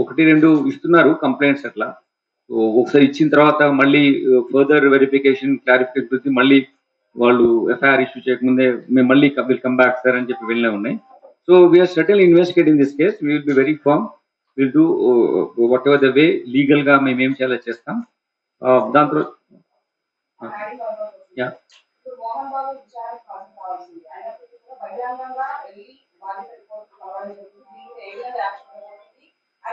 ఒకటి రెండు ఇస్తున్నారు కంప్లైంట్స్ అట్లా. ఒకసారి ఇచ్చిన తర్వాత మళ్ళీ ఫర్దర్ వెరిఫికేషన్ క్లారిఫికేషన్ గురించి మళ్ళీ వాళ్ళు ఎఫ్ఐఆర్ ఇష్యూ చేయకముందే మేము మళ్ళీ విల్ కమ్ బ్యాక్ సార్ అని చెప్పి వెళ్ళినా ఉన్నాయి. So we are settle investigate in this case will be very firm will do whatever the way లీగల్గా మేము ఏం చేయాలో చేస్తాం. Uh, దాని తర్వాత బహిరంగంగా వెళ్ళి బాధిత రిపోర్ట్ కలవడం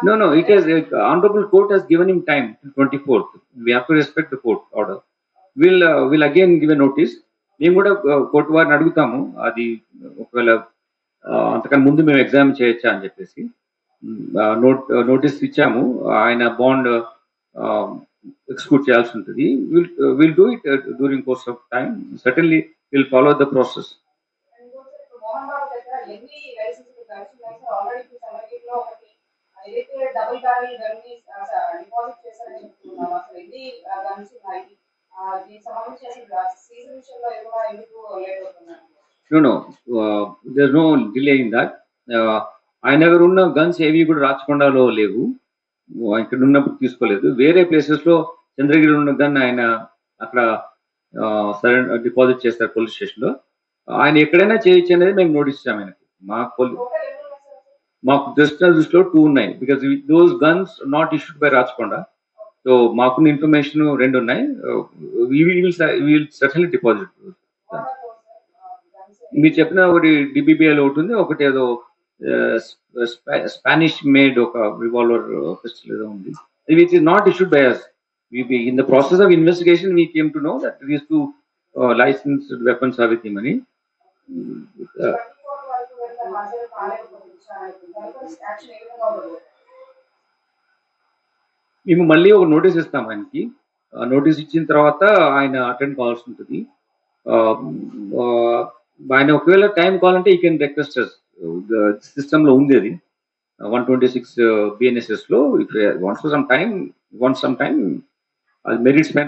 No, no, it is, uh, honorable court has given him time till 24th. We have to respect the court order. We'll, uh, we'll again give a notice. మేము కూడా uh, కోర్టు వారిని అడుగుతాము. అది ఒకవేళ uh, అంతకన్నా ముందు మేము ఎగ్జామ్ చేయొచ్చా అని చెప్పేసి. Mm, uh, నోట్ నోటీస్ ఇచ్చాము. ఆయన బాండ్ ఎక్స్క్యూట్ um, చేయాల్సి ఉంటుంది. Will will do it during course of time certainly will follow the process ఇంకోటి ఇప్పుడు మోహన్ బాబు దగ్గర ఎన్ని లైసెన్స్ గన్స్ ఉన్నాయి సార్ ఆల్రెడీ ఇప్పుడు సంగారెడ్డిలో ఒకటి ఏదైతే డబుల్ బ్యారెల్ గన్ని డిపాజిట్ చేశారని చెప్తున్నాం అసలు ఎన్ని గన్స్ ఉన్నాయి? దీనికి సంబంధించి అసలు సీజన్ విషయంలో కూడా ఎందుకు లేట్ అవుతున్నాయి no no there no delay in that ఆయన దగ్గర ఉన్న గన్స్ ఏవి కూడా రాచకొండలో లేవు. ఇక్కడ ఉన్నప్పుడు తీసుకోలేదు. వేరే ప్లేసెస్లో చంద్రగిరి ఉన్న గన్ ఆయన అక్కడ సరెండర్ డిపాజిట్ చేస్తారు పోలీస్ స్టేషన్లో. ఆయన ఎక్కడైనా చేయొచ్చు అనేది మేము నోటీస్ ఇచ్చాము ఆయనకి. మా పోలీ మాకు జస్ట్ దృష్టిలో టూ ఉన్నాయి. Because those guns not issued by Rachakonda so మాకున్న ఇన్ఫర్మేషన్ రెండు ఉన్నాయి. విల్ సర్టన్లీ డిపాజిట్ మీరు చెప్పిన ఒకటి డిబిబిఎల్ ఒకటి ఉంది. ఒకటి ఏదో స్పానిష్ మేడ్ ఒక రివాల్వర్ పిస్టల్ ఏదో ఉంది. Which is not issued by us in the process of investigation we came to know that these two licensed weapons are with అని మేము మళ్ళీ ఒక నోటీస్ ఇస్తాం ఆయనకి. నోటీస్ ఇచ్చిన తర్వాత ఆయన అటెండ్ కావాల్సి ఉంటుంది. ఆయన ఒకవేళ టైం కావాలంటే ఈ కెన్ రిక్వెస్ట్ సిస్టమ్లో ఉంది అది. One twenty six బిఎన్ఎస్ఎస్లో. Once some time once some time అది మెరిట్స్